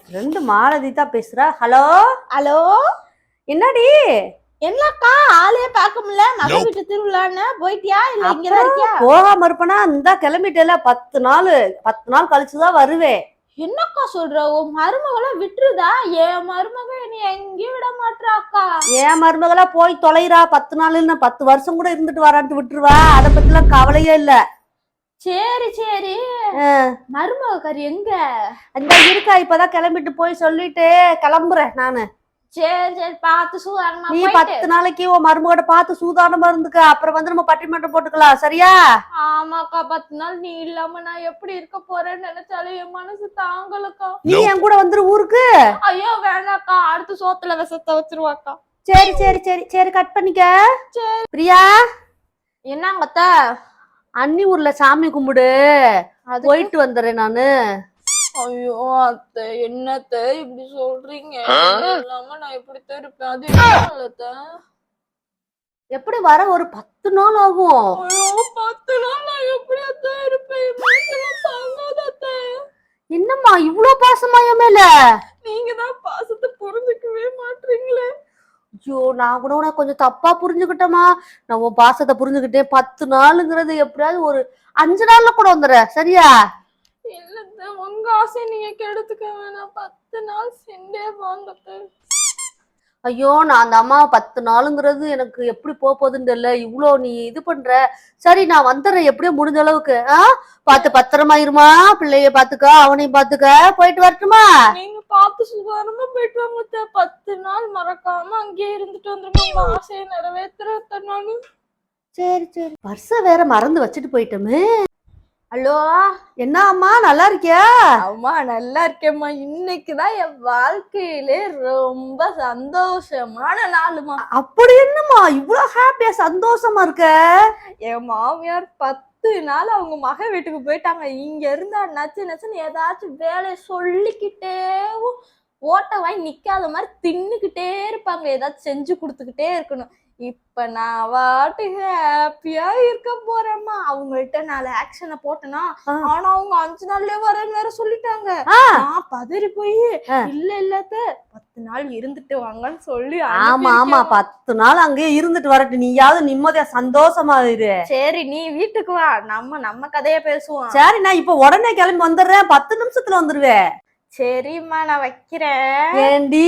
Friend Malathi தான் பேசுறா. Hello? Hello? என்னடி? என்னக்கா ஆளே பார்க்க முடியல மக வீட்டு திருவிழான்னு. போயிட்டியா? இல்ல இங்கதான் இருக்கியா? போகாம இருப்பனா? இந்த கிளம்பிட்டேல பத்து நாள். பத்து நாள் கழிச்சுதான் வருவேன் என்னக்கா சொல்ற? உன் மருமகளை விட்டுருதா? என் மருமக நீ எங்கேயும் விட மாட்டாக்கா ஏன் மருமகளா போய் தொலைறா. பத்து நாள் இல்ல பத்து வருஷம் கூட இருந்துட்டு வரான்ட்டு விட்டுருவா. அதை பத்திலாம் கவலையே இல்ல. சரி சரி. மருமக கறி எங்க? இந்த இருக்கா இப்பதான் கிளம்பிட்டு போய் சொல்லிட்டு கிளம்புறேன் நானு. சரி சரி பார்த்து சூதானமா நீ பத்து நாளைக்கு உன் மருமகட பார்த்து சூதானமா இருந்துக்க அப்புறம் வந்து நம்ம பட்டிமன்றம் போட்டுக்கலாம் சரியா? ஆமாக்கா பத்து நாள் நீ இல்லாம நான் எப்படி இருக்க போறேன்னு நினைச்சாலே என் மனசு தாங்கலக்கா. நீ என் கூட வந்துரு ஊருக்கு? ஐயோ வேணாக்கா அடுத்த சோத்துல விஷத்தை வச்சிருவாக்கா. சரி சரி சரி சரி கட் பண்ணிக்க. பிரியா? என்னங்க அன்னி ஊர்ல சாமி கும்பிடு. அது போயிட்டு வந்துடுறேன் நானு. ஐயோ அத்தை என்னத்த இப்படி சொல்றீங்க? இல்லாம நான் எப்படி இருப்பேன். அது என்ன எப்படி வர ஒரு பத்து நாள் ஆகும்? பத்து நாள் நான் எப்படி இருப்பேன்? என்னம்மா இவ்ளோ பாசமா என் மேல நீங்க தான் பாசத்தை புரிஞ்சுக்கவே மாட்டீங்களே ஐயோ நான் கூட உனக்கு கொஞ்சம் தப்பா புரிஞ்சுக்கிட்டேமா நான் உன் பாசத்தை புரிஞ்சுக்கிட்டேன் பத்து நாளுங்கிறது எப்படியாவது ஒரு அஞ்சு நாள்ல கூட வந்துடுறேன் சரியா? இல்லத்த உங்க ஆசை நீங்க கெடுத்துக்க வேணாம். பத்து நாள் செண்டே வாங்கத்த ஐயோ நான் அந்த அம்மா பத்து நாளுங்கிறது எனக்கு எப்படி போக போகுதுன்னு தெரியல. இவ்வளோ நீ இது பண்ற. சரி நான் வந்துடுறேன். எப்படியோ முடிஞ்ச அளவுக்கு ஆ? பார்த்து பத்திரமா இருமா பிள்ளைய பாத்துக்க அவனையும் பாத்துக்க போயிட்டு வரட்டுமா? நீங்க பார்த்து சுகாரமா போயிட்டு வாங்க. பத்து நாள் மறக்காம அங்கேயே இருந்துட்டு வந்துருங்க. ஆசையை நிறைவேற்றுற நானு. சரி சரி. பர்ஸ வேற மறந்து வச்சுட்டு போயிட்டோமே. ஹலோ? என்ன அம்மா நல்லா இருக்கியா? அம்மா நல்லா இருக்கேம்மா. இன்னைக்குதான் என் வாழ்க்கையிலே ரொம்ப சந்தோஷமான நாளுமா அப்படி என்னம்மா? இவ்வளோ ஹாப்பியா சந்தோஷமா இருக்க? என் மாமியார் பத்து நாள் அவங்க மக வீட்டுக்கு போயிட்டாங்க இங்க இருந்தா நச்சு நச்சுன்னு ஏதாச்சும் வேலையை சொல்லிக்கிட்டே ஓட்ட வாங்கி நிக்காத மாதிரி தின்னுக்கிட்டே இருப்பாங்க ஏதாச்சும் செஞ்சு கொடுத்துக்கிட்டே இருக்கணும் இப்ப நான் வாட்டு ஹாப்பியா இருக்க போறேம்மா அவங்கள்ட்ட நாலு ஆக்ஷனை போட்டேனா ஆ. ஆனா அவங்க அஞ்சு நாள்லயே வரேன்னு வேற சொல்லிட்டாங்க. நான் பதறி போய். இல்ல இல்லத்த பத்து நாள் இருந்துட்டு வாங்கன்னு சொல்லி ஆமா ஆமா. பத்து நாள் அங்கேயே இருந்துட்டு வரட்டும் நீயாவது நிம்மதியா சந்தோஷமா இரு. சரி நீ வீட்டுக்கு வா. நம்ம நம்ம கதைய பேசுவோம். சரி நான் இப்ப உடனே கிளம்பி வந்துடுறேன். பத்து நிமிஷத்துல வந்துருவேன் சரிம்மா நான் வைக்கிறேன். ஏண்டி?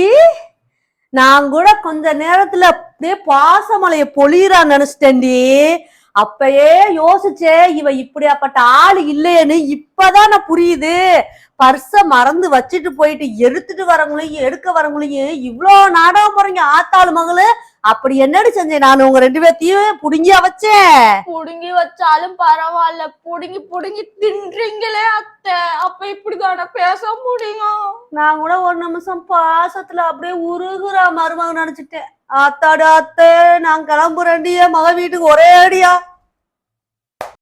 நான் கூட கொஞ்ச நேரத்துல அப்படியே பாசமலைய பொழியறா நினைச்சிட்டேன்டி. அப்பயே யோசிச்சே இவ இப்படியாப்பட்ட ஆள் இல்லையேன்னு இப்பதான் நான் புரியுது. பர்ஸ மறந்து வச்சுட்டு போயிட்டு எடுத்துட்டு வரவங்களையும் எடுக்க வரவங்களையும் இவ்ளோ நாடகம் போறீங்க ஆத்தாளு மகளு. அப்படி என்னடி செஞ்சேன் நான்? உங்க ரெண்டு பேர்த்தையும் புடுங்கியா வச்சேன்? புடுங்கி வச்சாலும் பரவாயில்ல. புடுங்கி புடுங்கி தின்றீங்களே அத்தை. அப்ப இப்படிதானே பேச முடியும்? நான் கூட ஒரு நிமிஷம் பாசத்துல அப்படியே உருகுறா மருமக நினைச்சிட்டேன். ஆத்தாடு அத்தை நான் கிளம்புறேன்டிய மக வீட்டுக்கு ஒரே அடியா